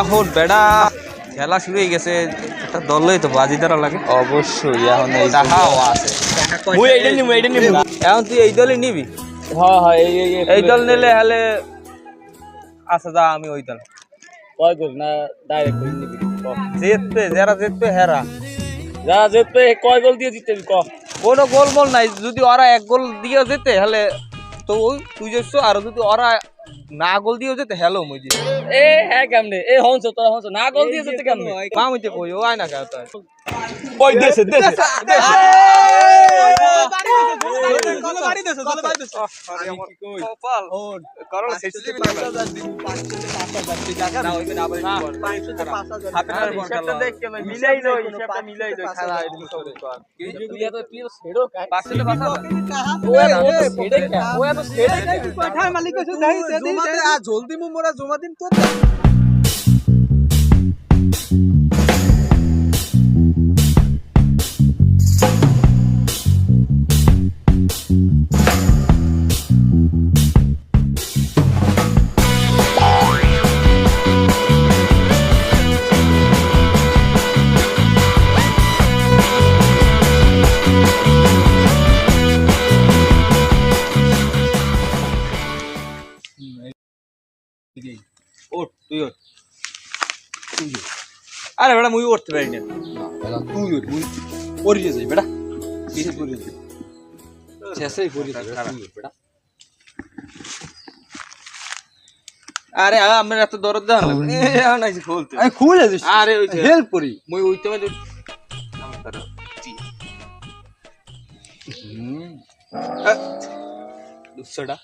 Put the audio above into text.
এখন বেড়া খেলা শুরু হয়ে গেছে। একটা দলই তো বাজি ধরা লাগে। অবশ্যই এখন এই টাকাও আছে। মুই এইটা নিমু এইটা নিমু। এখন তুই এই দলই নিবি? হ্যাঁ হ্যাঁ এই এই দল। নিলে হলে আচ্ছা যা আমি ওই দল। কয় গোল না ডাইরেক্ট নিবি? জিতবে যারা জিতবে হেরা। যা জিতবে কয় গোল দিয়ে জিতবি ক? কোনো গোল মোল নাই। যদি ওরা এক গোল দিয়ে যেতে হলে তো তুই আর যদি ওরা না গোল দিয়ে যেতে হ্যালো মুই দিই এ হ্যাঁ কেমনে? এ হনছো তোরা হনছো না গোল দিয়ে যেতে কেমনে? মা মুইতে কই ও আয় না তো ওই দেশে দেশে মিলাই লই হিসাবটা মিলাই লই খেলা তুই এত তুই তো ছেড়ো কাই পাঁচশো পাঁচশো ও এত ও তো ছেড়ে কা ও এত ছেড়ে কা জলদি মু মোরা জমা দিন তো ওঠ তুই ওঠ। আরে বেটা মুই উঠতে পারি না। তুই ওর মুই পড়িয়ে যাই বেটা। কিসে পড়িয়ে যাই। শেষেই পড়িয়ে যাই বেটা আরে আ, আমার এত দরদ এখন আইছি খুলতে আমি খুলে দিছি আরে ওই হেল্প করি। মুই উঠতে পারি। দুশোটা